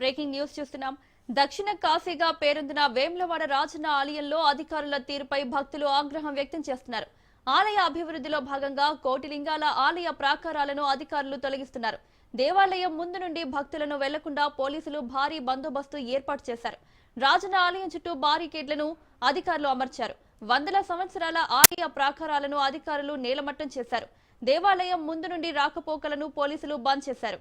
Breaking news చూస్తున్నాం. దక్షిణ కాశీగా పేరొందిన వేములవాడ రాజన్న ఆలయంలో అధికారుల తీరుపై భక్తులు ఆగ్రహం వ్యక్తం చేస్తున్నారు. ఆలయ అభివృద్ధిలో భాగంగా కోటి లింగాల ఆలయ ప్రాకారాలను అధికారులు తొలగిస్తున్నారు. దేవాలయం ముందు నుండి భక్తులను వెళ్ళకుండా పోలీసులు భారీ బందోబస్తు ఏర్పాటు చేశారు. రాజన్న ఆలయం చుట్టూ బారికేడ్లను అధికారులు అమర్చారు. వందల సంవత్సరాల ఆలయ ప్రాకారాలను అధికారులు నేలమట్టం చేశారు. దేవాలయం ముందు నుండి రాకపోకలను పోలీసులు బంద్ చేశారు.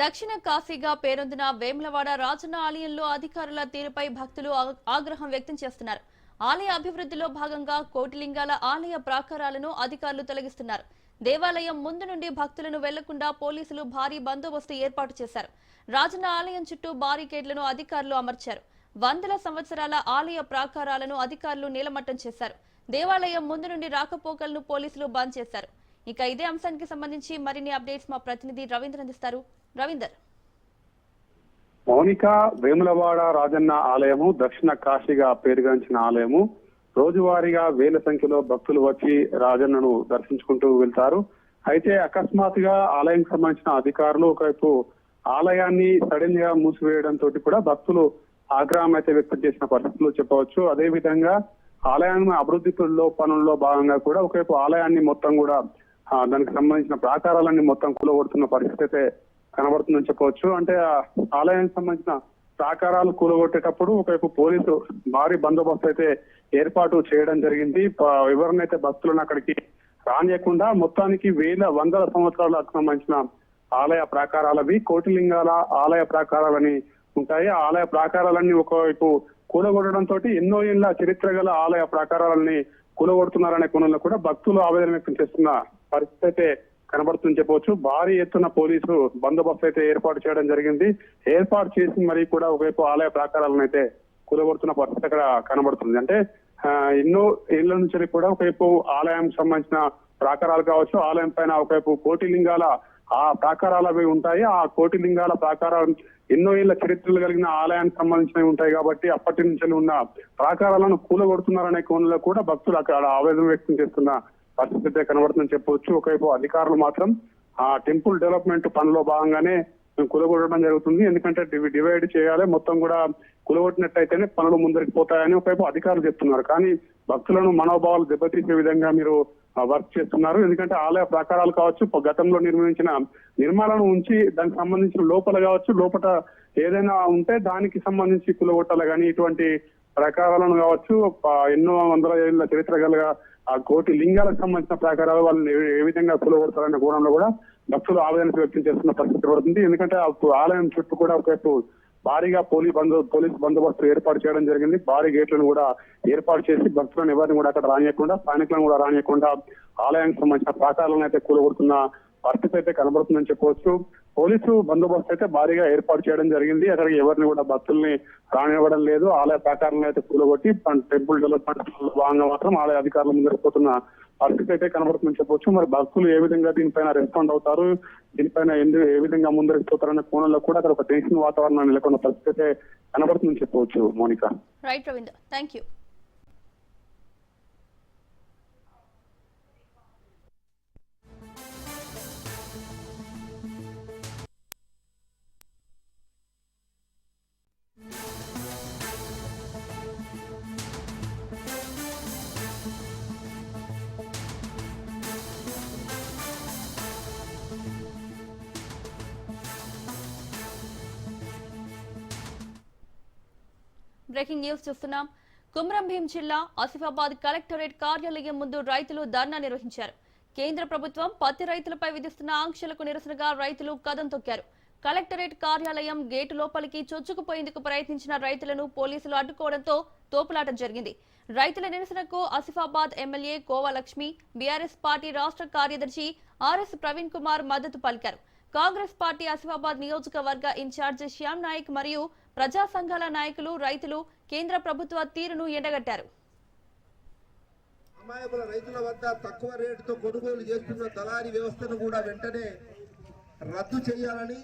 దక్షిణ కాశీగా పేరొందిన వేములవాడ రాజన్న ఆలయంలో అధికారుల తీరుపై భక్తులు ఆగ్రహం వ్యక్తం చేస్తున్నారు. ఆలయ అభివృద్ధిలో భాగంగా కోటిలింగాల ఆలయ ప్రాకారాలను అధికారులు తొలగిస్తున్నారు. దేవాలయం ముందు నుండి భక్తులను వెళ్ళకుండా పోలీసులు భారీ బందోబస్తు ఏర్పాటు చేశారు. రాజన్న ఆలయం చుట్టూ బారికేడ్లను అధికారులు అమర్చారు. వందల సంవత్సరాల ఆలయ ప్రాకారాలను అధికారులు నీలమట్టం చేశారు. దేవాలయం ముందు నుండి రాకపోకలను పోలీసులు బంద్ చేశారు. ఇక ఇదే అంశానికి సంబంధించి మరిన్ని అప్డేట్స్ మా ప్రతినిధి రవీంద్ర అందిస్తారు. రవీందర్. మౌనిక వేములవాడ రాజన్న ఆలయము దక్షిణ కాశీగా పేరుగాంచిన ఆలయము. రోజువారీగా వేల సంఖ్యలో భక్తులు వచ్చి రాజన్నను దర్శించుకుంటూ వెళ్తారు. అయితే అకస్మాత్తుగా ఆలయం సంబంధించిన అధికారులు ఒకవైపు ఆలయాన్ని సడన్గా మూసివేయడంతో కూడా భక్తులు ఆగ్రహం అయితే వ్యక్తం చేసిన పరిస్థితులు చెప్పవచ్చు. అదే విధంగా ఆలయాన్ని అభివృద్ధి పనుల్లో భాగంగా కూడా ఒకవైపు ఆలయాన్ని మొత్తం కూడా దానికి సంబంధించిన ప్రాకారాలన్నీ మొత్తం కూలగొడుతున్న పరిస్థితి అయితే కనబడుతుందని చెప్పవచ్చు. అంటే ఆలయానికి సంబంధించిన ప్రాకారాలు కూలగొట్టేటప్పుడు ఒకవైపు పోలీసు భారీ బందోబస్తు అయితే ఏర్పాటు చేయడం జరిగింది. ఎవరినైతే భక్తులను అక్కడికి రానియకుండా మొత్తానికి వేల వందల సంవత్సరాలకు సంబంధించిన ఆలయ ప్రాకారాలవి కోటిలింగాల ఆలయ ప్రాకారాలని ఉంటాయి. ఆలయ ప్రాకారాలన్నీ ఒకవైపు కూలగొట్టడంతో ఎన్నో ఇళ్ళ చరిత్ర గల ఆలయ ప్రాకారాలని కూలగొడుతున్నారనే కోణంలో కూడా భక్తులు ఆవేదన వ్యక్తం చేస్తున్న పరిస్థితి అయితే కనబడుతుందని చెప్పవచ్చు. భారీ ఎత్తున పోలీసు బందోబస్తు అయితే ఏర్పాటు చేయడం జరిగింది. ఏర్పాటు చేసి మరి కూడా ఒకవైపు ఆలయ ప్రాకారాలను అయితే కూలగొడుతున్న పరిస్థితి అక్కడ కనబడుతుంది. అంటే ఎన్నో ఏళ్ళ నుంచి కూడా ఒకవైపు ఆలయం సంబంధించిన ప్రాకారాలు కావచ్చు ఆలయం పైన ఒకవైపు కోటి లింగాల ఆ ప్రాకారాలు అవి ఉంటాయి. ఆ కోటి లింగాల ప్రాకారాలు ఎన్నో ఏళ్ళ చరిత్రలు కలిగిన ఆలయానికి సంబంధించినవి ఉంటాయి కాబట్టి అప్పటి నుంచి ఉన్న ప్రాకారాలను కూలగొడుతున్నారనే కోణంలో కూడా భక్తులు అక్కడ ఆవేదన వ్యక్తం చేస్తున్న పరిస్థితి కనబడుతుందని చెప్పవచ్చు. ఒకవైపు అధికారులు మాత్రం ఆ టెంపుల్ డెవలప్మెంట్ పనిలో భాగంగానే కులగొట్టడం జరుగుతుంది. ఎందుకంటే డివి- డివైడ్ చేయాలి. మొత్తం కూడా కులగొట్టినట్టయితేనే పనులు ముందరికి పోతాయని ఒకవైపు అధికారులు చెప్తున్నారు. కానీ భక్తులను మనోభావాలు దెబ్బతీసే విధంగా మీరు వర్క్ చేస్తున్నారు. ఎందుకంటే ఆలయ ప్రాకారాలు కావచ్చు గతంలో నిర్మించిన నిర్మాణాలను ఉంచి దానికి సంబంధించిన లోపల కావచ్చు లోపల ఏదైనా ఉంటే దానికి సంబంధించి కులగొట్టాలి. కానీ ఇటువంటి ప్రకారాలను కావచ్చు ఎన్నో వందల ఏళ్ళ చరిత్ర గల ఆ కోటి లింగాలకు సంబంధించిన ప్రకారాలు వాళ్ళని ఏ- విధంగా కులగొడతారనే కోణంలో కూడా భక్తులు ఆవేదన వ్యక్తం చేస్తున్న పరిస్థితి పడుతుంది ఎందుకంటే ఆ ఆలయం చుట్టూ కూడా ఒకవైపు భారీగా పోలీస్ బందో పోలీస్ బందోబస్తు ఏర్పాటు చేయడం జరిగింది. భారీ గేట్లను కూడా ఏర్పాటు చేసి భక్తులను ఎవరిని కూడా అక్కడ రానియకుండా స్థానికులను కూడా రానియకుండా ఆలయానికి సంబంధించిన ప్రాకారాలను అయితే కూలగొడుతున్న పరిస్థితి అయితే కనబడుతుందని చెప్పవచ్చు. పోలీసు బందోబస్తు అయితే భారీగా ఏర్పాటు చేయడం జరిగింది. అక్కడికి ఎవరిని కూడా భక్తుల్ని రానివ్వడం లేదు. ఆలయ ప్రాకారాలను అయితే కూలగొట్టి టెంపుల్ డెవలప్మెంట్ భాగంగా మాత్రం ఆలయ అధికారులు ముందరికి పోతున్న పరిస్థితి అయితే కనబడుతుందని చెప్పొచ్చు. మరి భక్తులు ఏ విధంగా దీనిపైన రెస్పాండ్ అవుతారు? దీనిపైన ఎందుకు ఏ విధంగా ముందరికి కోణంలో కూడా అక్కడ ఒక టెన్షన్ వాతావరణం నెలకొన్న పరిస్థితి అయితే కనబడుతుందని చెప్పవచ్చు Monika. Right Ravindra thank you breaking news చూస్తున్నాం. కుమ్రం భీం జిల్లా ఆసిఫాబాద్ కలెక్టరేట్ కార్యాలయం ముందు రైతులు ధర్నా నిర్వహించారు. కేంద్ర ప్రభుత్వం పత్తి రైతులపై విధిస్తున్న ఆంక్షలకు నిరసనగా రైతులు కదం తొక్కారు. కలెక్టరేట్ కార్యాలయం గేటు లోపలికి చొచ్చుకుపోయేందుకు ప్రయత్నించిన రైతులను పోలీసులు అడ్డుకోవడంతో తోపులాట జరిగింది. రైతుల నిరసనకు Asifabad MLA Kova Lakshmi BRS party రాష్ట్ర కార్యదర్శి ఆర్ఎస్ ప్రవీణ్ కుమార్ మద్దతు పలికారు. కాంగ్రెస్ పార్టీ ఆసిఫాబాద్ నియోజకవర్గ ఇన్ఛార్జ్ శ్యామ్ నాయక్ మరియు ప్రజా సంఘాల నాయకులు రైతులు కేంద్ర ప్రభుత్వ తీరును ఎండగట్టారు. అమాయకుల రైతుల వద్ద తక్కువ రేటుతో కొనుగోలు చేస్తున్న దళారీ వ్యవస్థను కూడా వెంటనే రద్దు చేయాలని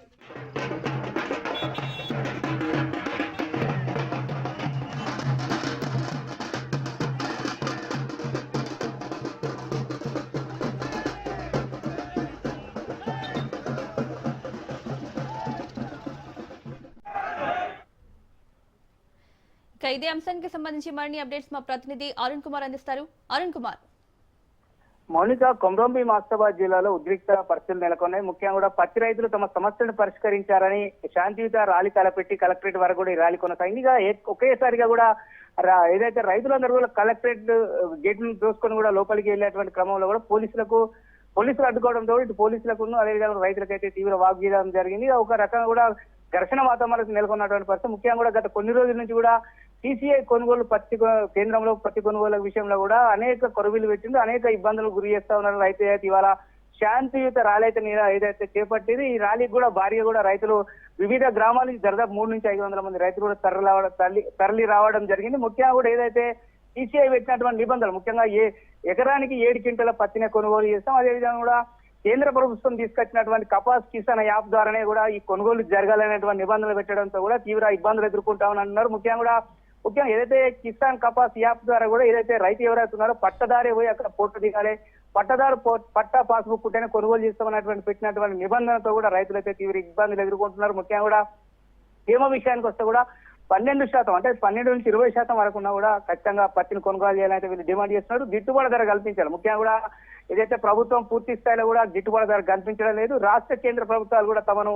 ఇక ఇదే అంశానికి సంబంధించి మరిన్ని అప్డేట్స్ మా ప్రతినిధి అరుణ్ కుమార్ అందిస్తారు. అరుణ్ కుమార్. మౌనిక కొమరంబి మాస్తాబాద్ జిల్లాలో ఉద్రిక్త పరిస్థితులు నెలకొన్నాయి. ముఖ్యంగా కూడా పత్తి రైతులు తమ సమస్యలను పరిష్కరించారని శాంతియుత ర్యాలీ తలపెట్టి కలెక్టరేట్ వరకు కూడా ఈ ర్యాలీ కొనసాగింది. ఇక ఒకేసారిగా కూడా ఏదైతే రైతులందరూ కూడా కలెక్టరేట్ గేట్ చూసుకొని దోసుకొని కూడా లోపలికి వెళ్ళేటువంటి క్రమంలో కూడా పోలీసులకు పోలీసులు అడ్డుకోవడంతో ఇటు పోలీసులకు అదేవిధంగా రైతులకైతే తీవ్ర వాగ్వీదం జరిగింది. ఒక రకంగా కూడా ఘర్షణ వాతావరణం నెలకొన్నటువంటి పరిస్థితి. ముఖ్యంగా కూడా గత కొన్ని రోజుల నుంచి కూడా సిసిఐ కొనుగోలు పత్తి కేంద్రంలో పత్తి కొనుగోలు విషయంలో కూడా అనేక కొరవీలు పెట్టింది అనేక ఇబ్బందులు గురి చేస్తా ఉన్నారు రైతు అయితే ఇవాళ శాంతియుత ర్యాలీ అయితే ఏదైతే చేపట్టింది ఈ ర్యాలీకి కూడా భారీగా కూడా రైతులు వివిధ గ్రామాల నుంచి దాదాపు మూడు నుంచి ఐదు వందల మంది రైతులు కూడా తరలి రావడం తరలి తరలి రావడం జరిగింది. ముఖ్యంగా కూడా ఏదైతే సిసిఐ పెట్టినటువంటి నిబంధనలు ముఖ్యంగా ఏ ఎకరానికి ఏడు క్వింటల పత్తిని కొనుగోలు చేస్తాం. అదేవిధంగా కూడా కేంద్ర ప్రభుత్వం తీసుకొచ్చినటువంటి కపాస్ కిసాన్ యాప్ ద్వారానే కూడా ఈ కొనుగోలు జరగాలనేటువంటి నిబంధనలు పెట్టడంతో కూడా తీవ్ర ఇబ్బందులు ఎదుర్కొంటామని అన్నారు. ముఖ్యంగా కూడా ముఖ్యంగా ఏదైతే కిసాన్ కపాస్ యాప్ ద్వారా కూడా ఏదైతే రైతు ఎవరైతే ఉన్నారో పట్టదారి పోయి అక్కడ ఫోటో దిగాలి పట్టదారు పట్టా పాస్బుక్ ఉంటేనే కొనుగోలు చేస్తామన్నటువంటి పెట్టినటువంటి నిబంధనతో కూడా రైతులైతే తీవ్ర ఇబ్బందులు ఎదుర్కొంటున్నారు. ముఖ్యంగా కూడా తేమ విషయానికి వస్తే కూడా పన్నెండు శాతం అంటే పన్నెండు నుంచి ఇరవై శాతం వరకు ఉన్నా కూడా ఖచ్చితంగా పత్తిని కొనుగోలు చేయాలంటే వీళ్ళు డిమాండ్ చేస్తున్నారు. గిట్టుబాటు ధర కల్పించాలి. ముఖ్యంగా కూడా ఏదైతే ప్రభుత్వం పూర్తి స్థాయిలో కూడా గిట్టుబాటు ధర కల్పించడం లేదు రాష్ట్ర కేంద్ర ప్రభుత్వాలు కూడా తమను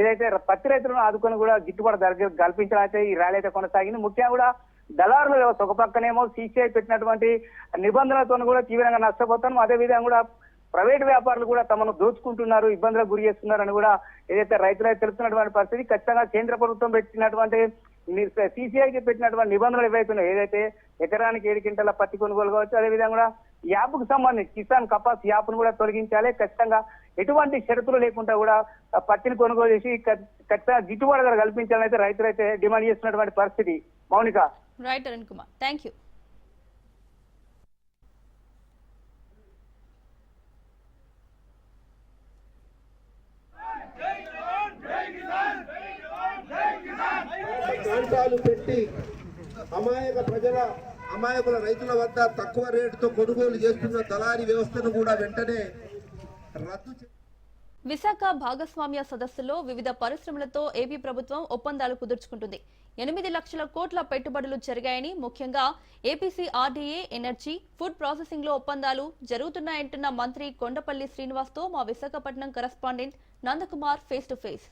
ఏదైతే పత్తి రైతులను ఆదుకొని కూడా గిట్టుబాటు ధర కల్పించడానికి ఈ ర్యాలీ అయితే కొనసాగింది. ముఖ్యంగా కూడా దళారుల వ్యవస్థ ఒక పక్కనేమో సీసీఐ పెట్టినటువంటి నిబంధనలతో కూడా తీవ్రంగా నష్టపోతాం అదే విధంగా కూడా ప్రైవేట్ వ్యాపారులు కూడా తమను దోచుకుంటున్నారు ఇబ్బందులకు గురి చేస్తున్నారని కూడా ఏదైతే రైతులైతే తెలుస్తున్నటువంటి పరిస్థితి ఖచ్చితంగా కేంద్ర ప్రభుత్వం పెట్టినటువంటి సీసీఐకి పెట్టినటువంటి నిబంధనలు ఏవైతున్నాయో ఏదైతే ఎకరానికి ఏడు క్వింటల పత్తి కొనుగోలు కావచ్చు అదేవిధంగా కూడా యాప్కు సంబంధించి కిసాన్ కపాస్ యాప్ను కూడా తొలగించాలి. ఖచ్చితంగా ఎటువంటి షరతులు లేకుండా కూడా పత్తిని కొనుగోలు చేసి ఖచ్చితంగా గిట్టుబాటు ధర కల్పించాలని అయితే రైతులు అయితే డిమాండ్ చేస్తున్నటువంటి పరిస్థితి. Mounika. Right Arun Kumar. Thank you. ప్రాంతాలు పెట్టి అమాయక ప్రజల అమాయకుల రైతుల వద్ద తక్కువ రేటుతో కొనుగోలు చేస్తున్న దళారీ వ్యవస్థను కూడా వెంటనే రద్దు విశాఖ భాగస్వామ్య సదస్సులో వివిధ పరిశ్రమలతో ఏపీ ప్రభుత్వం ఒప్పందాలు కుదుర్చుకుంటుంది. ఎనిమిది లక్షల కోట్ల పెట్టుబడులు జరిగాయని ముఖ్యంగా ఏపీసీ ఆర్డీఏ ఎనర్జీ ఫుడ్ ప్రాసెసింగ్లో ఒప్పందాలు జరుగుతున్నాయంటున్న మంత్రి కొండపల్లి శ్రీనివాస్తో మా Visakhapatnam correspondent Nandakumar face to face.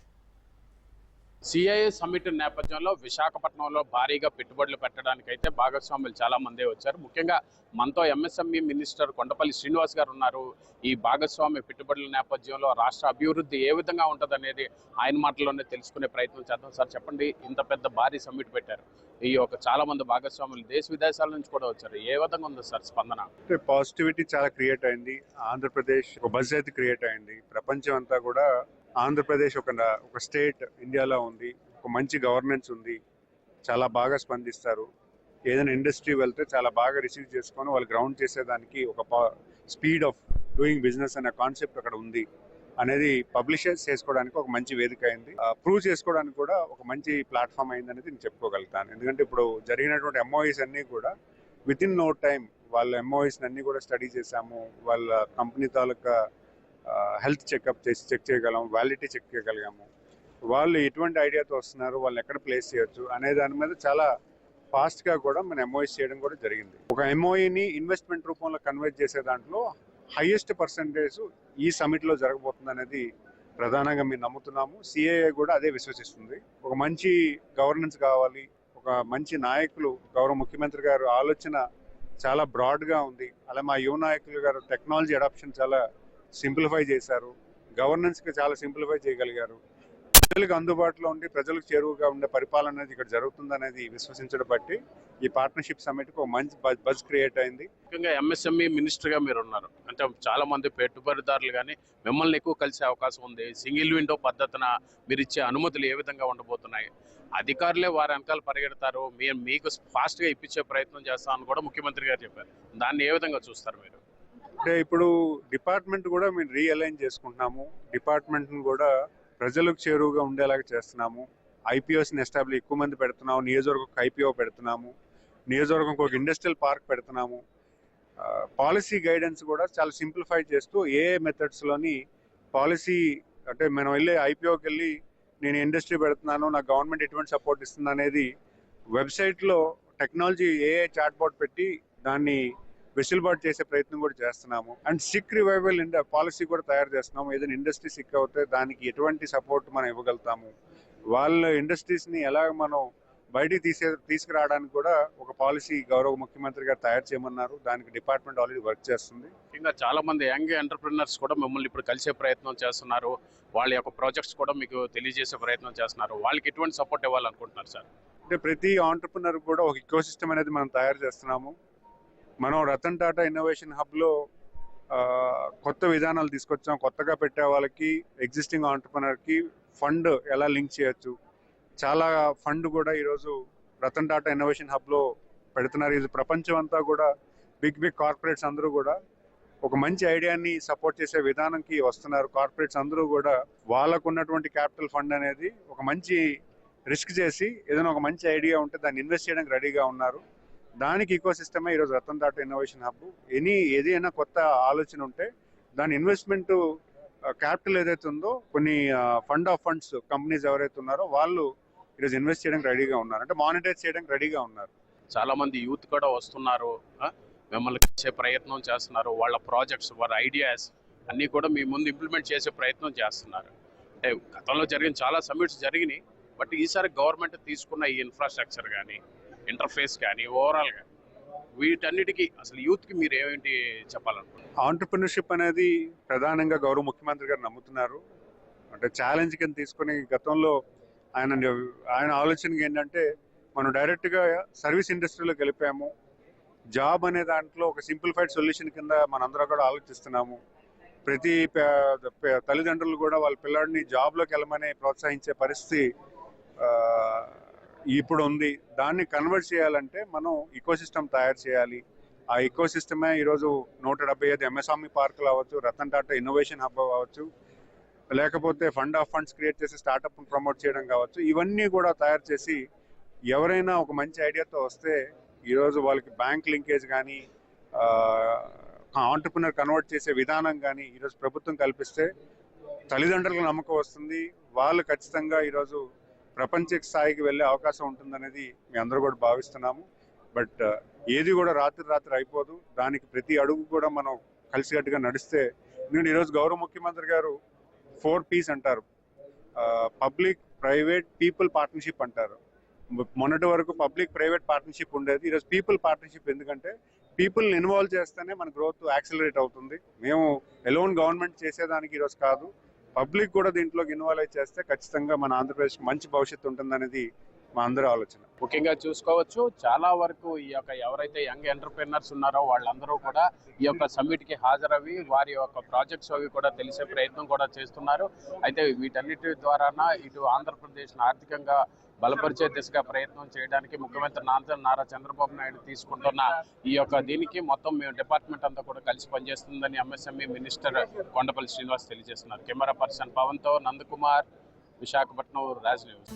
CIA summit నేపథ్యంలో విశాఖపట్నంలో భారీగా పెట్టుబడులు పెట్టడానికైతే భాగస్వాములు చాలా మందే వచ్చారు. ముఖ్యంగా మనతో ఎంఎస్ఎంఈ మినిస్టర్ కొండపల్లి శ్రీనివాస్ గారు ఉన్నారు. ఈ భాగస్వామ్య పెట్టుబడుల నేపథ్యంలో రాష్ట్ర అభివృద్ధి ఏ విధంగా ఉంటుందనేది ఆయన మాటల్లోనే తెలుసుకునే ప్రయత్నం చేద్దాం. సార్ చెప్పండి ఇంత పెద్ద భారీ సమ్మిట్ పెట్టారు. ఈ యొక్క చాలా మంది భాగస్వాములు దేశ విదేశాల నుంచి కూడా వచ్చారు. ఏ విధంగా ఉంది సార్ స్పందన? అంటే పాజిటివిటీ చాలా క్రియేట్ అయింది. ఆంధ్రప్రదేశ్ ఒక బజ్ అయితే క్రియేట్ అయింది. ప్రపంచం అంతా కూడా ఆంధ్రప్రదేశ్ ఒక ఒక స్టేట్ ఇండియాలో ఉంది ఒక మంచి గవర్నెన్స్ ఉంది చాలా బాగా స్పందిస్తారు. ఏదైనా ఇండస్ట్రీ వెళ్తే చాలా బాగా రిసీవ్ చేసుకొని వాళ్ళు గ్రౌండ్ చేసేదానికి ఒక స్పీడ్ ఆఫ్ డూయింగ్ బిజినెస్ అనే కాన్సెప్ట్ అక్కడ ఉంది అనేది పబ్లిషర్స్ చేసుకోవడానికి ఒక మంచి వేదిక అయింది. ప్రూవ్ చేసుకోవడానికి కూడా ఒక మంచి ప్లాట్ఫామ్ అయింది అనేది నేను చెప్పుకోగలుగుతాను. ఎందుకంటే ఇప్పుడు జరిగినటువంటి ఎంఓఈస్ అన్నీ కూడా విత్ ఇన్ నో టైం వాళ్ళ ఎంఓఎస్ అన్నీ కూడా స్టడీ చేశాము. వాళ్ళ కంపెనీ తాలూకా హెల్త్ చెకప్ చేసి చెక్ చేయగలం వ్యాలిటీ చెక్ చేయగలిగాము. వాళ్ళు ఎటువంటి ఐడియాతో వస్తున్నారు వాళ్ళని ఎక్కడ ప్లేస్ చేయొచ్చు అనే దాని మీద చాలా ఫాస్ట్గా కూడా మనం ఎంఓఎస్ చేయడం కూడా జరిగింది. ఒక ఎంఓఈని ఇన్వెస్ట్మెంట్ రూపంలో కన్వర్ట్ చేసే దాంట్లో హైయెస్ట్ పర్సంటేజ్ ఈ సమిట్లో జరగబోతుంది అనేది ప్రధానంగా మేము నమ్ముతున్నాము. సిఏఏ కూడా అదే విశ్వసిస్తుంది. ఒక మంచి గవర్నెన్స్ కావాలి ఒక మంచి నాయకులు గౌరవ ముఖ్యమంత్రి గారు ఆలోచన చాలా బ్రాడ్గా ఉంది. అలా మా యువ నాయకులు గారు టెక్నాలజీ అడాప్షన్ చాలా సింప్లిఫై చేశారు. గవర్నెన్స్కి చాలా సింప్లిఫై చేయగలిగారు. ప్రజలకు అందుబాటులో ఉండి ప్రజలకు చేరువుగా ఉండే పరిపాలన అనేది ఇక్కడ జరుగుతుందనేది విశ్వసించడం బట్టి ఈ పార్ట్నర్షిప్ సమిట్ ఒక మంచి బజ్ క్రియేట్ అయింది. ముఖ్యంగా ఎంఎస్ఎంఈ మినిస్టర్గా మీరు ఉన్నారు. అంటే చాలా మంది పెట్టుబడిదారులు కానీ మిమ్మల్ని ఎక్కువ కలిసే అవకాశం ఉంది. సింగిల్ విండో పద్ధతిన మీరు ఇచ్చే అనుమతులు ఏ విధంగా ఉండబోతున్నాయి? అధికారులే వారి వెనకాల పరిగెడతారు. మీరు మీకు ఫాస్ట్గా ఇప్పించే ప్రయత్నం చేస్తామని కూడా ముఖ్యమంత్రి గారు చెప్పారు. దాన్ని ఏ విధంగా చూస్తారు మీరు? అంటే ఇప్పుడు డిపార్ట్మెంట్ కూడా మేము రీఅలైన్ చేసుకుంటున్నాము. డిపార్ట్మెంట్ని కూడా ప్రజలకు చేరువుగా ఉండేలాగా చేస్తున్నాము. ఐపీఓస్ని ఎస్టాబ్లిష్ ఎక్కువ మంది పెడుతున్నాము. నియోజకవర్గం ఐపీఓ పెడుతున్నాము. నియోజకవర్గంకి ఒక ఇండస్ట్రియల్ పార్క్ పెడుతున్నాము. పాలసీ గైడెన్స్ కూడా చాలా సింప్లిఫై చేస్తూ ఏ మెథడ్స్లోని పాలసీ అంటే మనం వెళ్ళి ఐపీఓకి వెళ్ళి నేను ఇండస్ట్రీ పెడుతున్నాను నా గవర్నమెంట్ ఎటువంటి సపోర్ట్ ఇస్తుంది అనేది వెబ్సైట్లో టెక్నాలజీ ఏ చాట్ పెట్టి దాన్ని వెసులుబాటు చేసే ప్రయత్నం కూడా చేస్తున్నాము. అండ్ సిక్ రివైవల్ పాలసీ కూడా తయారు చేస్తున్నాము. ఏదైనా ఇండస్ట్రీ సిక్ అవుతే దానికి ఎటువంటి సపోర్ట్ మనం ఇవ్వగలుగుతాము. వాళ్ళ ఇండస్ట్రీస్ని ఎలా మనం బయటికి తీసే తీసుకురావడానికి కూడా ఒక పాలసీ గౌరవ ముఖ్యమంత్రి గారు తయారు చేయమన్నారు. దానికి డిపార్ట్మెంట్ ఆల్రెడీ వర్క్ చేస్తుంది. ఇంకా చాలా మంది యంగ్ ఎంటర్ప్రినర్స్ కూడా మిమ్మల్ని ఇప్పుడు కలిసే ప్రయత్నం చేస్తున్నారు. వాళ్ళ యొక్క ప్రాజెక్ట్స్ కూడా మీకు తెలియజేసే ప్రయత్నం చేస్తున్నారు. వాళ్ళకి ఎటువంటి సపోర్ట్ ఇవ్వాలనుకుంటున్నారు సార్? అంటే ప్రతి ఆంటర్ప్రినర్ కూడా ఒక ఇకో సిస్టమ్ అనేది మనం తయారు చేస్తున్నాము. మనం రతన్ టాటా ఇన్నోవేషన్ హబ్లో కొత్త విధానాలు తీసుకొచ్చాం. కొత్తగా పెట్టే వాళ్ళకి ఎగ్జిస్టింగ్ ఆంటర్ప్రినర్కి ఫండ్ ఎలా లింక్ చేయొచ్చు? చాలా ఫండ్ కూడా ఈరోజు రతన్ టాటా ఇన్నోవేషన్ హబ్లో పెడుతున్నారు. ఇది ప్రపంచం అంతా కూడా బిగ్ బిగ్ కార్పొరేట్స్ అందరూ కూడా ఒక మంచి ఐడియాని సపోర్ట్ చేసే విధానంకి వస్తున్నారు. కార్పొరేట్స్ అందరూ కూడా వాళ్ళకు ఉన్నటువంటి క్యాపిటల్ ఫండ్ అనేది ఒక మంచి రిస్క్ చేసి ఏదైనా ఒక మంచి ఐడియా ఉంటే దాన్ని ఇన్వెస్ట్ చేయడానికి రెడీగా ఉన్నారు. దానికి ఈకో సిస్టమే ఈరోజు Ratan Tata innovation hub any ఏదైనా కొత్త ఆలోచన ఉంటే దాని ఇన్వెస్ట్మెంట్ క్యాపిటల్ ఏదైతే ఉందో కొన్ని ఫండ్ ఆఫ్ ఫండ్స్ కంపెనీస్ ఎవరైతే ఉన్నారో వాళ్ళు ఈరోజు ఇన్వెస్ట్ చేయడానికి రెడీగా ఉన్నారు. అంటే మానిటైజ్ చేయడానికి రెడీగా ఉన్నారు. చాలా మంది యూత్ కూడా వస్తున్నారు. మిమ్మల్ని ఇచ్చే ప్రయత్నం చేస్తున్నారు. వాళ్ళ ప్రాజెక్ట్స్ వాళ్ళ ఐడియాస్ అన్నీ కూడా మీ ముందు ఇంప్లిమెంట్ చేసే ప్రయత్నం చేస్తున్నారు. అంటే గతంలో జరిగిన చాలా సమ్మిట్స్ జరిగినాయి. బట్ ఈసారి గవర్నమెంట్ తీసుకున్న ఈ ఇన్ఫ్రాస్ట్రక్చర్ కానీ ఇంటర్ఫేస్ కానీ ఓవరాల్గా వీటన్నిటికీ అసలు యూత్కి మీరు ఏమిటి చెప్పాలనుకుంటున్నారు? ఆంటర్ప్రినర్షిప్ అనేది ప్రధానంగా గౌరవ ముఖ్యమంత్రి గారు నమ్ముతున్నారు. అంటే ఛాలెంజ్ కింద తీసుకుని గతంలో ఆయన ఆయన ఆలోచనకి ఏంటంటే మనం డైరెక్ట్గా సర్వీస్ ఇండస్ట్రీలో గెలిపాము జాబ్ అనే దాంట్లో ఒక సింప్లిఫైడ్ సొల్యూషన్ కింద మనందరం కూడా ఆలోచిస్తున్నాము. ప్రతి పే- తల్లిదండ్రులు కూడా వాళ్ళ పిల్లాడిని జాబ్లోకి వెళ్ళమని ప్రోత్సహించే పరిస్థితి ఇప్పుడు ఉంది దాన్ని కన్వర్ట్ చేయాలంటే మనం ఇకోసిస్టమ్ తయారు చేయాలి. ఆ ఇకోసిస్టమే ఈరోజు నూట డెబ్బై ఐదు ఎంఎస్వామి పార్కులు అవ్వచ్చు రతన్ టాటా ఇన్నోవేషన్ హబ్ అవ్వచ్చు లేకపోతే ఫండ్ ఆఫ్ ఫండ్స్ క్రియేట్ చేసి స్టార్టప్ ప్రమోట్ చేయడం కావచ్చు. ఇవన్నీ కూడా తయారు చేసి ఎవరైనా ఒక మంచి ఐడియాతో వస్తే ఈరోజు వాళ్ళకి బ్యాంక్ లింకేజ్ కానీ ఆంటర్ప్రినర్ కన్వర్ట్ చేసే విధానం కానీ ఈరోజు ప్రభుత్వం కల్పిస్తే తల్లిదండ్రులకు నమ్మకం వస్తుంది. వాళ్ళు ఖచ్చితంగా ఈరోజు ప్రపంచ స్థాయికి వెళ్ళే అవకాశం ఉంటుందనేది మీ అందరూ కూడా భావిస్తున్నాము. బట్ ఏది కూడా రాత్రి రాత్రి అయిపోదు. దానికి ప్రతి అడుగు కూడా మనం కలిసికట్టుగా నడిస్తే నేను ఈరోజు గౌరవ ముఖ్యమంత్రి గారు ఫోర్ పీస్ అంటారు. పబ్లిక్ ప్రైవేట్ పీపుల్ పార్ట్నర్షిప్ అంటారు. మొన్నటి వరకు పబ్లిక్ ప్రైవేట్ పార్ట్నర్షిప్ ఉండేది. ఈరోజు పీపుల్ పార్ట్నర్షిప్ ఎందుకంటే పీపుల్ని ఇన్వాల్వ్ చేస్తేనే మన గ్రోత్ యాక్సిలరేట్ అవుతుంది. మేము ఎలోన్ గవర్నమెంట్ చేసేదానికి ఈరోజు కాదు. పబ్లిక్ కూడా దీంట్లోకి ఇన్వాల్వ్ చేస్తే ఖచ్చితంగా మన ఆంధ్రప్రదేశ్కి మంచి భవిష్యత్తు ఉంటుందనేది మా అందరి ఆలోచన. ముఖ్యంగా చూసుకోవచ్చు చాలా వరకు ఈ యొక్క ఎవరైతే యంగ్ ఎంటర్ప్రినర్స్ ఉన్నారో వాళ్ళందరూ కూడా ఈ యొక్క సమ్మిట్కి హాజరవి వారి యొక్క ప్రాజెక్ట్స్ అవి కూడా తెలిసే ప్రయత్నం కూడా చేస్తున్నారు. అయితే వీటన్నిటి ద్వారా ఇటు ఆంధ్రప్రదేశ్ ఆర్థికంగా బలపరిచే దిశగా ప్రయత్నం చేయడానికి ముఖ్యమంత్రి నారా నారా చంద్రబాబు నాయుడు తీసుకుంటున్న ఈ యొక్క దీనికి మొత్తం మేము డిపార్ట్మెంట్ అంతా కూడా కలిసి పనిచేస్తుందని ఎంఎస్ఎంఈ మినిస్టర్ కొండపల్లి శ్రీనివాస్ తెలియజేస్తున్నారు. Camera person పవన్తో Nandakumar Visakhapatnam Raj news.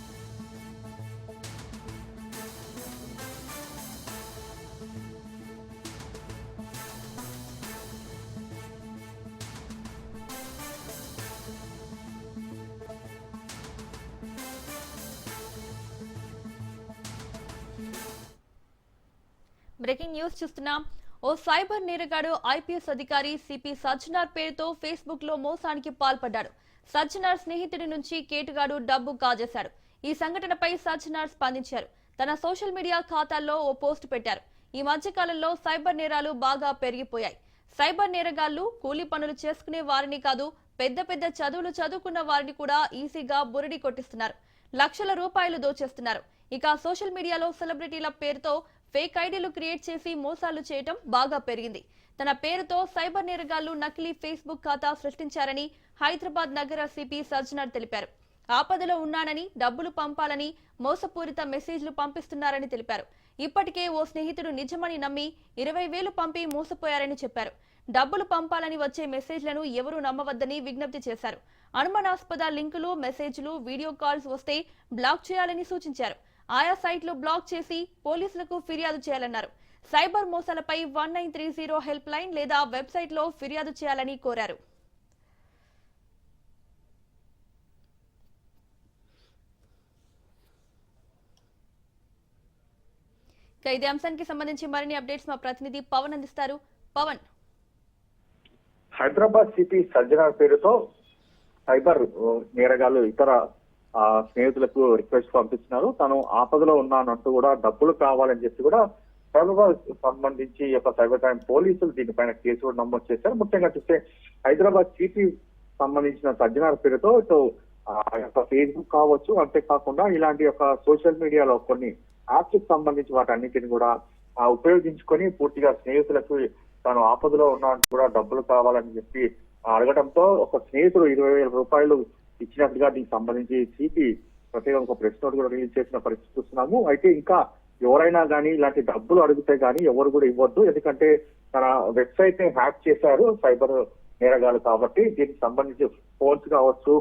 Breaking news చూస్తున్నాం. ఓ సైబర్ నేరగాడు ఐపీఎస్ అధికారి సిపి సజ్జనార్ పేరుతో ఫేస్బుక్లో మోసానికి పాల్పడ్డాడు. సజ్జనార్ స్నేహితుడి నుంచి కేటుగాడు డబ్బు కాజేశాడు ఈ సంఘటనపై సజ్జనార్ స్పందించారు. తన సోషల్ మీడియా ఖాతాల్లో ఓ పోస్ట్ పెట్టారు. ఈ మధ్య కాలంలో సైబర్ నేరాలు బాగా పెరిగిపోయాయి. సైబర్ నేరగాళ్ళు కూలీ పనులు చేసుకునే వారిని కాదు పెద్ద పెద్ద చదువులు చదువుకున్న వారిని కూడా ఈజీగా బురిడి కొట్టిస్తున్నారు. లక్షల రూపాయలు దోచేస్తున్నారు. ఇక సోషల్ మీడియాలో సెలబ్రిటీల పేరుతో ఫేక్ ఐడీలు క్రియేట్ చేసి మోసాలు చేయటం బాగా పెరిగింది. తన పేరుతో సైబర్ నేరగాళ్ళు నకిలీ ఫేస్బుక్ ఖాతా సృష్టించారని హైదరాబాద్ నగర సిపి సజ్జనార్ తెలిపారు. ఆపదలో ఉన్నానని డబ్బులు పంపాలని మోసపూరిత మెసేజ్లు పంపిస్తున్నారని తెలిపారు. ఇప్పటికే ఓ స్నేహితుడు నిజమని నమ్మి ఇరవై వేలు పంపి మోసపోయారని చెప్పారు. డబ్బులు పంపాలని వచ్చే మెసేజ్లను ఎవరూ నమ్మవద్దని విజ్ఞప్తి చేశారు. అనుమానాస్పద లింకులు మెసేజ్లు వీడియో కాల్స్ వస్తే బ్లాక్ చేయాలని సూచించారు. ఆయా సైట్లు బ్లాక్ చేసి పోలీసులకు ఫిర్యాదు చేయాలన్నారు. Cyber మోసాలపై one nine three zero helpline లేదా వెబ్సైట్లో ఫిర్యాదు చేయాలని కోరారు. ఇదే అంశానికి సంబంధించి మరిన్ని అప్డేట్స్ మా ప్రతినిధి పవన్ అందిస్తారు. పవన్. హైదరాబాద్ సిటీ సజ్జనార్ పేరుతో సైబర్ నేరగాలు ఇతర స్నేహితులకు రిక్వెస్ట్ పంపిస్తున్నారు తను ఆపదలో ఉన్నానంటూ కూడా డబ్బులు కావాలని చెప్పి కూడా హైదరాబాద్ సంబంధించి యొక్క సైబర్ క్రైమ్ పోలీసులు దీనిపైన కేసు కూడా నమోదు చేశారు. ముఖ్యంగా చూస్తే హైదరాబాద్ సిటీ సంబంధించిన సజ్జనార్ పేరుతో ఇటు ఆ యొక్క ఫేస్బుక్ కావచ్చు అంతేకాకుండా ఇలాంటి యొక్క సోషల్ మీడియాలో కొన్ని యాప్స్ సంబంధించి వాటన్నిటిని కూడా ఉపయోగించుకొని పూర్తిగా స్నేహితులకు తాను ఆపదలో ఉన్నట్టు కూడా డబ్బులు కావాలని చెప్పి అడగడంతో ఒక స్నేహితుడు ఇరవై వేల రూపాయలు ఇచ్చినట్టుగా దీనికి సంబంధించి సిపి ప్రత్యేకంగా ఒక ప్రెస్ నోట్ కూడా రిలీజ్ చేసిన పరిస్థితి చూస్తున్నాము. అయితే ఇంకా ఎవరైనా కానీ ఇలాంటి డబ్బులు అడిగితే కానీ ఎవరు కూడా ఇవ్వద్దు. ఎందుకంటే తన వెబ్సైట్ని హ్యాక్ చేశారు సైబర్ నేరగాలు కాబట్టి దీనికి సంబంధించి ఫోన్స్ కావచ్చు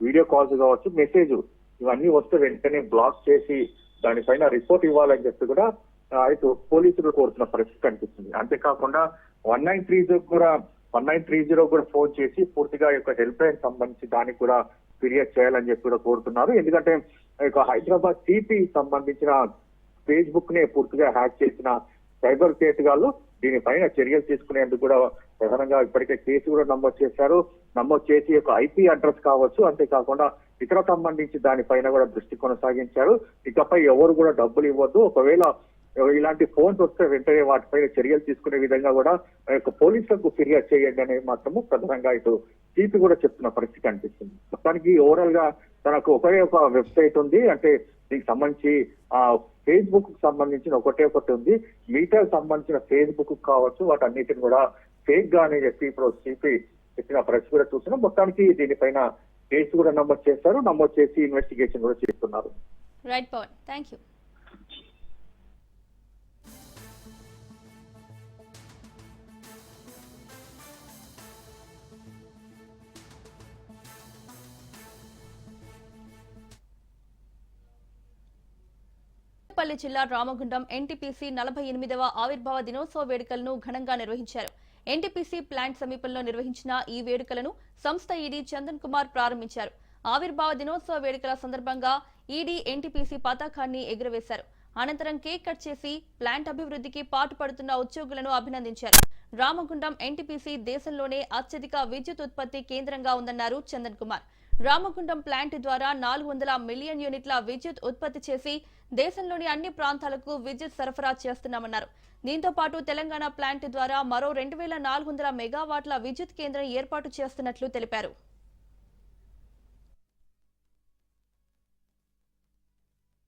వీడియో కాల్స్ కావచ్చు మెసేజ్ ఇవన్నీ వస్తే వెంటనే బ్లాక్ చేసి దానిపైన రిపోర్ట్ ఇవ్వాలని చెప్పి కూడా అయితే పోలీసులు కోరుతున్న పరిస్థితి కనిపిస్తుంది. అంతేకాకుండా వన్ నైన్ త్రీ కూడా వన్ నైన్ త్రీ జీరో కూడా ఫోన్ చేసి పూర్తిగా యొక్క హెల్ప్ లైన్ సంబంధించి దానికి కూడా ఫిర్యాదు చేయాలని చెప్పి కూడా కోరుతున్నారు. ఎందుకంటే యొక్క హైదరాబాద్ సిపి సంబంధించిన ఫేస్బుక్ నే పూర్తిగా హ్యాక్ చేసిన సైబర్ కేటుగాళ్ళు దీనిపైన చర్యలు తీసుకునేందుకు కూడా ప్రధానంగా ఇప్పటికే కేసు కూడా నమోదు చేశారు. నమోదు చేసి ఒక ఐపీ అడ్రస్ కావచ్చు అంతేకాకుండా ఇతర సంబంధించి దానిపైన కూడా దృష్టి కొనసాగించారు. ఇకపై ఎవరు కూడా డబ్బులు ఇవ్వద్దు. ఒకవేళ ఇలాంటి ఫోన్స్ వస్తే వెంటనే వాటిపైన చర్యలు తీసుకునే విధంగా కూడా ఆ యొక్క పోలీసులకు ఫిర్యాదు చేయండి అనేది మాత్రము ప్రధానంగా ఇటు సిపి కూడా చెప్తున్న పరిస్థితి అనిపిస్తుంది. మొత్తానికి ఓవరాల్గా తనకు ఒకే ఒక వెబ్సైట్ ఉంది. అంటే దీనికి సంబంధించి ఆ ఫేస్బుక్కు సంబంధించిన ఒకటే ఒకటి ఉంది. మీటర్ సంబంధించిన ఫేస్బుక్ కావచ్చు వాటన్నిటిని కూడా ఫేక్గా అని చెప్పి ఇప్పుడు సిపి చెప్పిన పరిస్థితి కూడా చూస్తున్నాం. మొత్తానికి దీనిపైన కేసు కూడా నమోదు చేశారు. నమోదు చేసి ఇన్వెస్టిగేషన్ కూడా చేస్తున్నారు. రైట్ థ్యాంక్ యూ పల్లి జిల్లా రామగుండం ఎన్టీపీసీ నలభై ఎనిమిదవ ఆవిర్భావ దినోత్సవ వేడుకలను ఘనంగా నిర్వహించారు. ఎన్టీపీసీ ప్లాంట్ సమీపంలో నిర్వహించిన ఈ వేడుకలను సంస్థ ఈడీ చందన్ కుమార్ ప్రారంభించారు. ఆవిర్భావ దినోత్సవ వేడుకల సందర్భంగా ఈడీ ఎన్టీపీసీ పతాకాన్ని ఎగురవేశారు. అనంతరం కేక్ కట్ చేసి ప్లాంట్ అభివృద్ధికి పాటుపడుతున్న ఉద్యోగులను అభినందించారు. రామగుండం ఎన్టీపీసీ దేశంలోనే అత్యధిక విద్యుత్ ఉత్పత్తి కేంద్రంగా ఉందన్నారు చందన్ కుమార్. రామగుండం ప్లాంట్ ద్వారా నాలుగు వందల మిలియన్ యూనిట్ల విద్యుత్ ఉత్పత్తి చేసి దేశంలోని అన్ని ప్రాంతాలకు విద్యుత్ సరఫరా చేస్తున్నామన్నారు దీంతో పాటు తెలంగాణ ప్లాంట్ ద్వారా మరో రెండు వేల నాలుగు వందల మెగావాట్ల విద్యుత్ కేంద్రం ఏర్పాటు చేస్తున్నట్లు తెలిపారు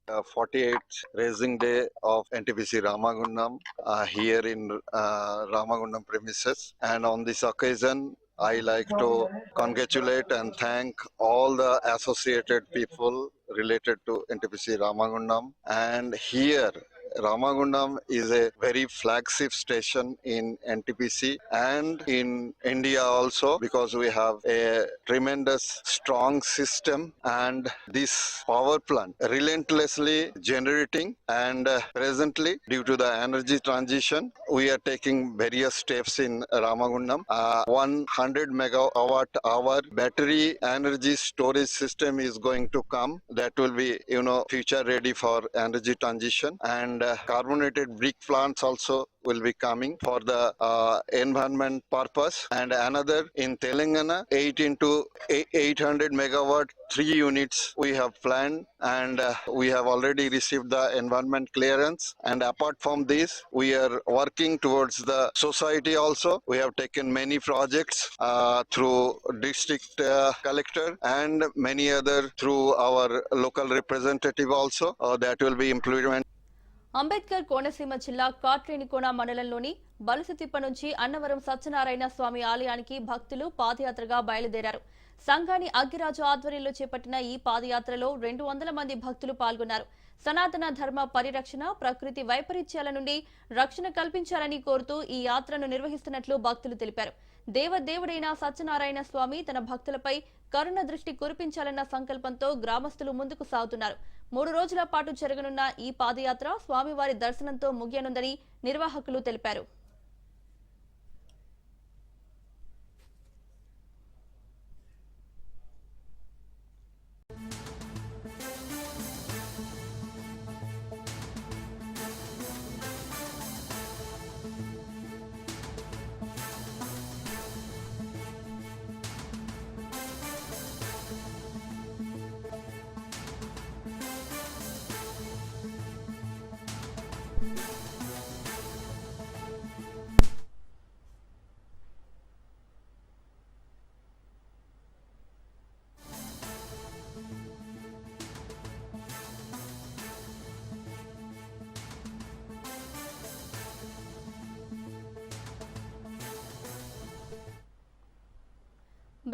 uh, 48th raising day of NTPC Ramagundam uh, here in uh, Ramagundam premises. And on this occasion, I like to congratulate and thank all the associated people related to NTPC Ramagundam. And here, Ramagundam is a very flagship station in NTPC and in India also because we have a tremendous strong system and this power plant relentlessly generating and uh, presently due to the energy transition we are taking various steps in Ramagundam. Uh, 100 megawatt hour battery energy storage system is going to come that will be you know future ready for energy transition and uh, carbonated brick plants also will be coming for the uh, environment purpose. And another in telangana 8 into 800 megawatt three units we have planned. And uh, we have already received the environment clearance. And apart from this we are working towards the society also. We have taken many projects uh, through district uh, collector and many other through our local representative also uh, that will be implemented Ambedkar Konaseema జిల్లా కాట్రేనికోన మండలంలోని బలసతిప్ప నుంచి అన్నవరం సత్యనారాయణ స్వామి ఆలయానికి భక్తులు పాదయాత్రగా బయలుదేరారు. సంఘాని అగ్గిరాజు ఆధ్వర్యంలో చేపట్టిన ఈ పాదయాత్రలో రెండు వందల మంది భక్తులు పాల్గొన్నారు. సనాతన ధర్మ పరిరక్షణ ప్రకృతి వైపరీత్యాల నుండి రక్షణ కల్పించాలని కోరుతూ ఈ యాత్రను నిర్వహిస్తున్నట్లు భక్తులు తెలిపారు. దేవదేవుడైన సత్యనారాయణ స్వామి తన భక్తులపై కరుణ దృష్టి కురిపించాలన్న సంకల్పంతో గ్రామస్తులు ముందుకు సాగుతున్నారు. మూడు రోజుల పాటు జరగనున్న ఈ పాదయాత్ర స్వామివారి దర్శనంతో ముగియనుందని నిర్వాహకులు తెలిపారు.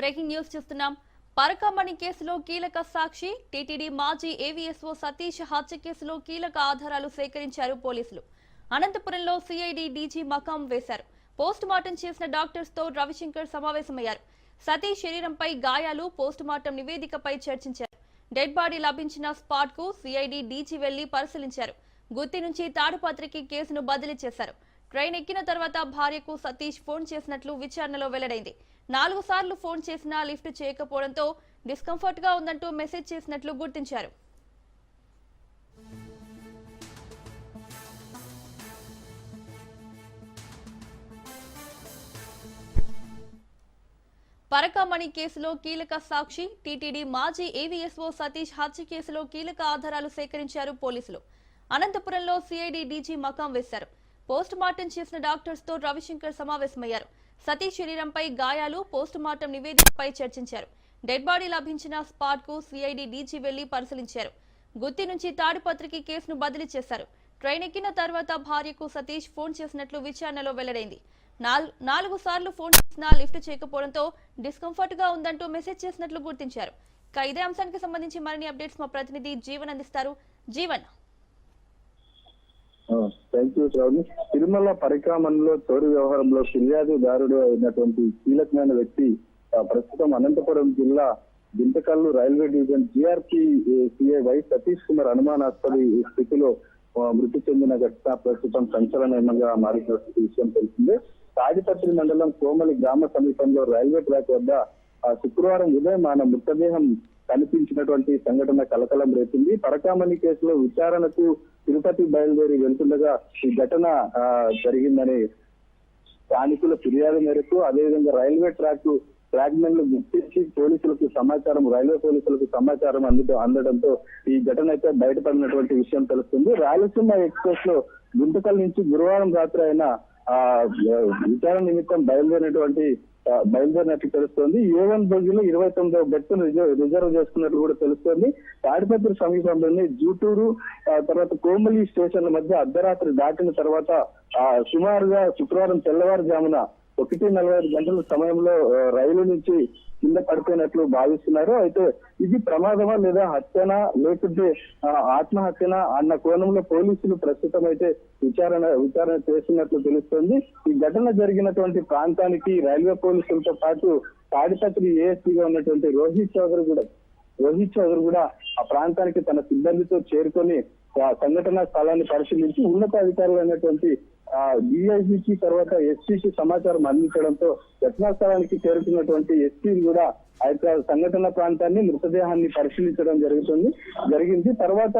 బ్రేకింగ్ న్యూస్ చూస్తున్నాం. పరకమణి కేసులో కీలక సాక్షి టీటీడీ మాజీ ఏవీఎస్ఓ సతీష్ హత్య కేసులో కీలక ఆధారాలు సేకరించారు పోలీసులు. అనంతపురంలో సిఐడి డీజీ మకాం వేశారు. పోస్ట్ మార్టం చేసిన డాక్టర్స్తో రవిశంకర్ సమావేశమయ్యారు. సతీష్ శరీరంపై గాయాలు పోస్ట్ మార్టం నివేదికపై చర్చించారు. డెడ్ బాడీ లభించిన స్పాట్కు సిఐడి డీజీ వెళ్ళి పరిశీలించారు. గుత్తి నుంచి తాడుపత్రికి కేసును బదిలీ చేశారు. ట్రైన్ ఎక్కిన తర్వాత భార్యకు సతీష్ ఫోన్ చేసినట్లు విచారణలో వెల్లడైంది. నాలుగు సార్లు ఫోన్ చేసినా లిఫ్ట్ చేయకపోవడంతో డిస్కంఫర్ట్గా ఉందంటూ మెసేజ్ చేసినట్లు గుర్తించారు. పరకామణి కేసులో కీలక సాక్షి టీటీడీ మాజీ ఏవీఎస్ఓ సతీష్ హత్య కేసులో కీలక ఆధారాలు సేకరించారు పోలీసులు. అనంతపురంలో సిఐడి డీజీ మకాం వేశారు. పోస్ట్ మార్టం చేసిన డాక్టర్స్తో రవిశంకర్ సమావేశమయ్యారు. సతీష్ శరీరంపై గాయాలు పోస్ట్ మార్టం నివేదికపై చర్చించారు. డెడ్ బాడీ లభించిన స్పాట్కు సిఐడి డీజీ వెళ్ళి పరిశీలించారు. గుత్తి నుంచి తాడిపత్రికి కేసును బదిలీ చేశారు. ట్రైన్ ఎక్కిన తర్వాత భార్యకు సతీష్ ఫోన్ చేసినట్లు విచారణలో వెల్లడైంది. నాల్- నాలుగు సార్లు ఫోన్ చేసినా లిఫ్ట్ చేయకపోవడంతో డిస్కంఫర్ట్గా ఉందంటూ మెసేజ్ చేసినట్లు గుర్తించారు. ఇక ఇదే అంశానికి సంబంధించి మరిన్ని అప్డేట్స్ మా ప్రతినిధి జీవన్ అందిస్తారు. జీవన్ థ్యాంక్ యూ శ్రావణి తిరుమల పరిక్రమణలో చోరీ వ్యవహారంలో ఫిర్యాదుదారుడు అయినటువంటి కీలకమైన వ్యక్తి ప్రస్తుతం అనంతపురం జిల్లా దింతకల్లు railway division GRP CI Y Satish Kumar అనుమానాస్పద స్థితిలో మృతి చెందిన ఘటన ప్రస్తుతం సంచలనంగా మారినటువంటి విషయం తెలిసిందే. తాడిపత్రి మండలం కోమలి గ్రామ సమీపంలో రైల్వే ట్రాక్ వద్ద ఆ, శుక్రవారం ఉదయం ఆయన మృతదేహం కనిపించినటువంటి సంఘటన కలకలం రేపింది. పరకామణి కేసులో విచారణకు తిరుపతి బయలుదేరి వెళ్తుండగా ఈ ఘటన ఆ, జరిగిందని స్థానికుల ఫిర్యాదు మేరకు అదేవిధంగా రైల్వే ట్రాక్ ఫ్రాగ్మెంట్లు గుర్తించి పోలీసులకు సమాచారం రైల్వే పోలీసులకు సమాచారం అంద అందడంతో ఈ ఘటన అయితే బయటపడినటువంటి విషయం తెలుస్తుంది. రాయలసీమ ఎక్స్ప్రెస్లో గుంతకల్ నుంచి గురువారం రాత్రి అయిన ఆ విచారణ నిమిత్తం బయలుదేరినటువంటి బయలుదేరినట్లు తెలుస్తోంది. యువన్ బోగిలో ఇరవై తొమ్మిదో బెర్త్ రిజర్వ్ చేసుకున్నట్లు కూడా తెలుస్తోంది. తాడిపత్రి సమీపంలోని జూటూరు ఆ, తర్వాత కోమలి స్టేషన్ల మధ్య అర్ధరాత్రి దాటిన తర్వాత ఆ సుమారుగా శుక్రవారం తెల్లవారుజామున ఒకటి నలభై ఐదు గంటల సమయంలో రైలు నుంచి కింద పడిపోయినట్లు భావిస్తున్నారు. అయితే ఇది ప్రమాదమా లేదా హత్యనా లేకుంటే ఆత్మహత్యనా అన్న కోణంలో పోలీసులు ప్రస్తుతం అయితే విచారణ విచారణ చేస్తున్నట్లు తెలుస్తోంది. ఈ ఘటన జరిగినటువంటి ప్రాంతానికి రైల్వే పోలీసులతో పాటు తాడిపత్రి ఏఎస్పీగా ఉన్నటువంటి రోహిత్ చౌదరి కూడా రోహిత్ చౌదరి కూడా ఆ ప్రాంతానికి తన సిబ్బందితో చేరుకొని సంఘటనా సంఘటన స్థలాన్ని పరిశీలించి ఉన్నతాధికారులు అయినటువంటి డిఐజీకి తర్వాత ఎస్పీకి సమాచారం అందించడంతో ఘటనా స్థలానికి చేరుకున్నటువంటి ఎస్పీ కూడా ఆ యొక్క సంఘటన ప్రాంతాన్ని మృతదేహాన్ని పరిశీలించడం జరుగుతుంది జరిగింది. తర్వాత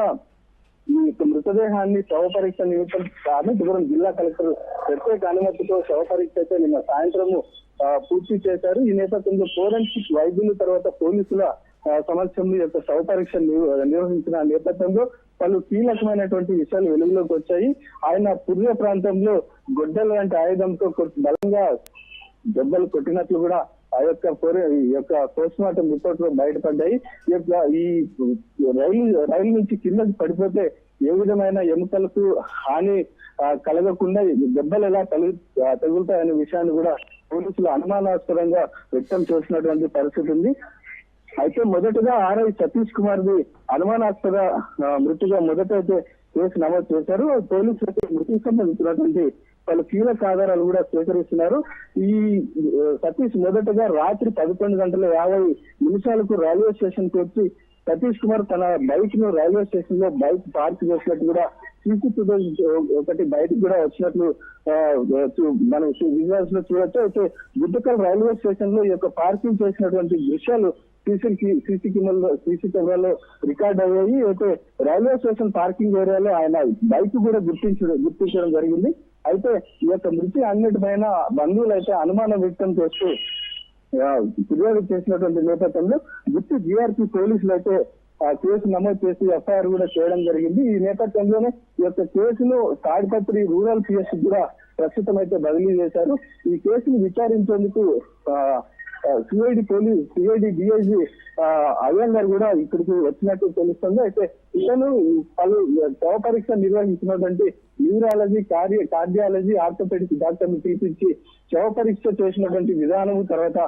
ఈ యొక్క మృతదేహాన్ని శవ పరీక్ష నిమిత్తం అనంతపురం జిల్లా కలెక్టర్ ప్రత్యేక అనుమతితో శవ పరీక్ష అయితే నిన్న సాయంత్రము ఆ, పూర్తి చేశారు. ఈ నేపథ్యంలో ఫోరెన్సిక్ వైద్యులు తర్వాత పోలీసుల సమక్షంలో యొక్క శవ పరీక్ష నిర్వహించిన నేపథ్యంలో పలు కీలకమైనటువంటి విషయాలు వెలుగులోకి వచ్చాయి. ఆయన పుర్య ప్రాంతంలో గొడ్డలు లాంటి ఆయుధంతో బలంగా దెబ్బలు కొట్టినట్లు కూడా ఆ యొక్క ఈ యొక్క పోస్ట్ మార్టం రిపోర్ట్లో బయటపడ్డాయి. ఈ యొక్క ఈ రైలు రైలు నుంచి కిందకి పడిపోతే ఏ విధమైన ఎముకలకు హాని కలగకుండా దెబ్బలు ఎలా తగు తగులుతాయనే విషయాన్ని కూడా పోలీసులు అనుమానాస్పదంగా వ్యక్తం చేసినటువంటి పరిస్థితి ఉంది. అయితే మొదటగా ఆర్ఐ సతీష్ కుమార్ ది అనుమానాస్పద మృతిగా మొదట అయితే కేసు నమోదు చేశారు. పోలీసులు అయితే మృతికి సంబంధించినటువంటి పలు కీలక ఆధారాలు కూడా స్వీకరిస్తున్నారు. ఈ సతీష్ మొదటగా రాత్రి పదకొండు గంటల యాభై నిమిషాలకు రైల్వే స్టేషన్కి వచ్చి సతీష్ కుమార్ తన బైక్ను రైల్వే స్టేషన్లో బైక్ పార్క్ చేసినట్టు కూడా సీసీ ఫుటేజ్ ఒకటి బయటకు కూడా వచ్చినట్లు మనం విజువల్స్లో చూడొచ్చు. అయితే గుడ్డకల్ రైల్వే స్టేషన్లో ఈ యొక్క పార్కింగ్ చేసినటువంటి దృశ్యాలు సీసీ సీసీ కెమెరాలో సీసీ కెమెరాలో రికార్డ్ అయ్యాయి. అయితే రైల్వే స్టేషన్ పార్కింగ్ ఏరియాలో ఆయన బైక్ కూడా గుర్తించడం గుర్తించడం జరిగింది. అయితే ఈ యొక్క మృతి అన్నిటిపైన బంధువులు అయితే అనుమానం వ్యక్తం చేస్తూ ఫిర్యాదు చేసినటువంటి నేపథ్యంలో గుర్తు జీఆర్పీ పోలీసులు అయితే ఆ కేసు నమోదు చేసి ఎఫ్ఐఆర్ కూడా చేయడం జరిగింది. ఈ నేపథ్యంలోనే ఈ యొక్క కేసును తాడిపత్రి రూరల్ పిఎస్ కూడా ప్రస్తుతం అయితే బదిలీ చేశారు. ఈ కేసును విచారించేందుకు CID police CID DIG Iyengar కూడా ఇక్కడికి వచ్చినట్టు తెలుస్తుంది. అయితే ఇతను పలు శవ పరీక్ష నిర్వహించినటువంటి న్యూరాలజీ కార్య కార్డియాలజీ ఆర్థోపెడిక్ డాక్టర్ని పిలిపించి శవ పరీక్ష చేసినటువంటి విధానము తర్వాత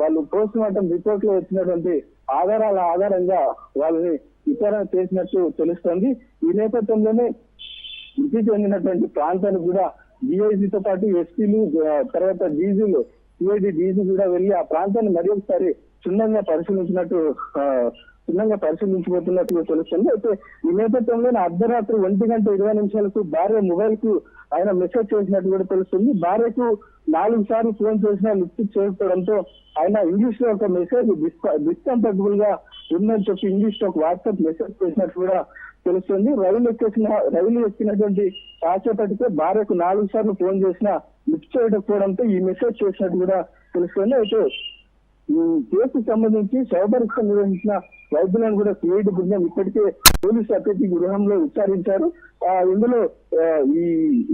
వాళ్ళు పోస్ట్ మార్టం రిపోర్ట్లో వచ్చినటువంటి ఆధారాల ఆధారంగా వాళ్ళని విచారణ చేసినట్టు తెలుస్తుంది. ఈ నేపథ్యంలోనే మృతి చెందినటువంటి ప్రాంతాన్ని కూడా డిఐజీతో పాటు ఎస్పీలు తర్వాత డీజీలు సిఐడి డీజీ కూడా వెళ్ళి ఆ ప్రాంతాన్ని మరి ఒకసారి క్షుణ్ణంగా పరిశీలించినట్టు క్షుణ్ణంగా పరిశీలించబోతున్నట్లు తెలుస్తుంది. అయితే ఈ నేపథ్యంలోనే అర్ధరాత్రి ఒంటి గంట ఇరవై నిమిషాలకు భార్య మొబైల్కు ఆయన మెసేజ్ చేసినట్టు కూడా తెలుస్తుంది. భార్యకు నాలుగు సార్లు ఫోన్ చేసినా లిఫ్ట్ చేయకపోవడంతో ఆయన ఇంగ్లీష్లో ఒక మెసేజ్ డిస్కంఫర్టబుల్గా ఉందని చెప్పి ఇంగ్లీష్లో ఒక వాట్సాప్ మెసేజ్ చేసినట్టు కూడా తెలుస్తుంది. రైలు ఎక్కేసిన రైలు ఎక్కినటువంటి కాసేపటికే భార్యకు నాలుగు సార్లు ఫోన్ చేసినా లిఫ్ట్ చేయకపోవడంతో ఈ మెసేజ్ చేసినట్టు కూడా తెలుస్తుంది. అయితే ఈ కేసు సంబంధించి శవపరీక్ష నిర్వహించిన వైద్యులను కూడా సిఐడి బృందం ఇప్పటికే పోలీసు అతిథి గృహంలో విచారించారు. ఆ ఇందులో ఈ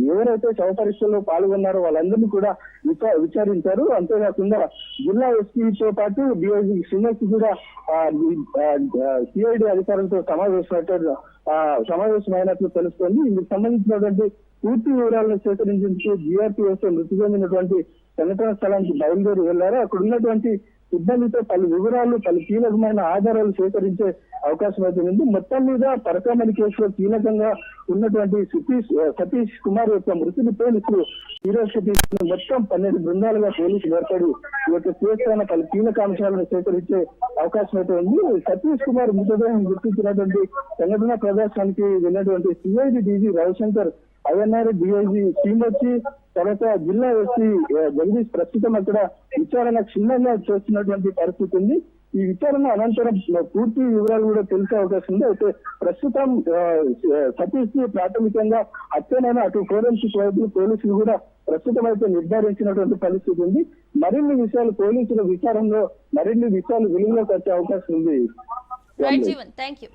ఎవరైతే శవపరీక్షలో పాల్గొన్నారో వాళ్ళందరినీ కూడా విచా- విచారించారు. అంతేకాకుండా జిల్లా ఎస్పీతో పాటు డిఐజీ శ్రీనివాస్ కూడా సిఐడి అధికారులతో సమావేశమైనట్టు ఆ, సమావేశమైనట్లు తెలుస్తోంది. ఇందుకు సంబంధించినటువంటి పూర్తి వివరాలను సేకరించేందుకు జిఆర్పీఎస్ మృతి చెందినటువంటి సంఘటన స్థలానికి బయలుదేరి వెళ్ళారు అక్కడ ఉన్నటువంటి సిబ్బందితో పలు వివరాలు పలు కీలకమైన ఆధారాలు సేకరించే అవకాశం అయితే ఉంది. మొత్తం మీద పరకామణి కేసులో కీలకంగా ఉన్నటువంటి సతీష్ సతీష్ కుమార్ యొక్క మృతిని పోలీసులు సీరియస్ తీసుకుని మొత్తం పన్నెండు బృందాలుగా పోలీసులు ఏర్పడి ఈ యొక్క కేసు పలు కీలక అంశాలను సేకరించే అవకాశం అయితే ఉంది. సతీష్ కుమార్ మృతదేహం గుర్తించినటువంటి సంఘటన ప్రదేశానికి వెళ్ళినటువంటి CID DG Ravishankar INR DIG team వచ్చి తర్వాత జిల్లా వచ్చి జగదీష్ ప్రస్తుతం అక్కడ విచారణ క్షుణ్ణంగా చేస్తున్నటువంటి పరిస్థితి ఉంది. ఈ విచారణ అనంతరం పూర్తి వివరాలు కూడా తెలిసే అవకాశం ఉంది. అయితే ప్రస్తుతం సతీష్ని ప్రాథమికంగా హత్యనైనా అటు ఫోరెన్సిక్ వైపు పోలీసులు కూడా ప్రస్తుతం అయితే నిర్ధారించినటువంటి పరిస్థితి ఉంది. మరిన్ని విషయాలు పోలీసుల విచారణలో మరిన్ని విషయాలు వెలుగులోకి వచ్చే అవకాశం ఉంది. Thank you